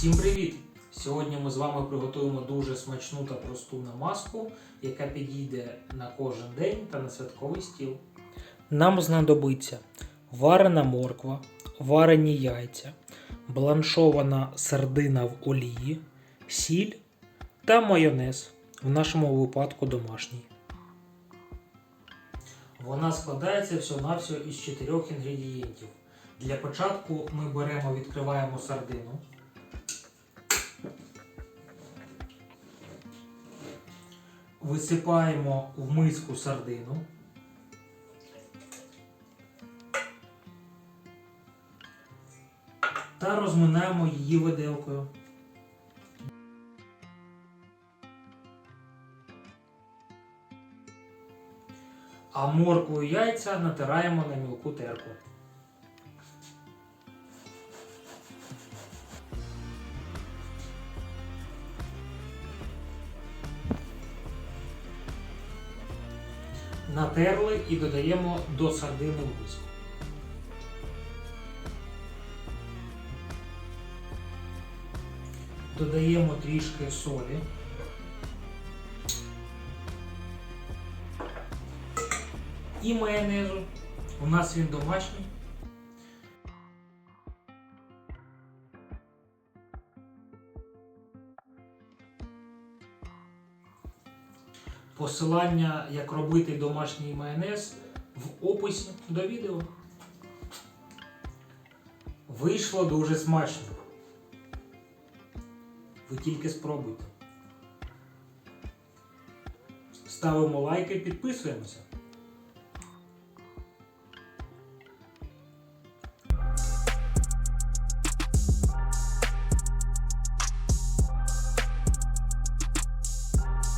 Всім привіт! Сьогодні ми з вами приготуємо дуже смачну та просту намазку, яка підійде на кожен день та на святковий стіл. Нам знадобиться варена морква, варені яйця, бланшована сардина в олії, сіль та майонез, в нашому випадку домашній. Вона складається всього-навсього із чотирьох інгредієнтів. Для початку ми беремо, відкриваємо сардину. Висипаємо в миску сардину. Та розминаємо її виделкою. А моркву і яйця натираємо на мілку терку. Натерли і додаємо до сардини в. Додаємо трішки солі. І майонезу. У нас він домашній. Посилання, як робити домашній майонез в описі до відео. Вийшло дуже смачно. Ви тільки спробуйте. Ставимо лайки, підписуємося.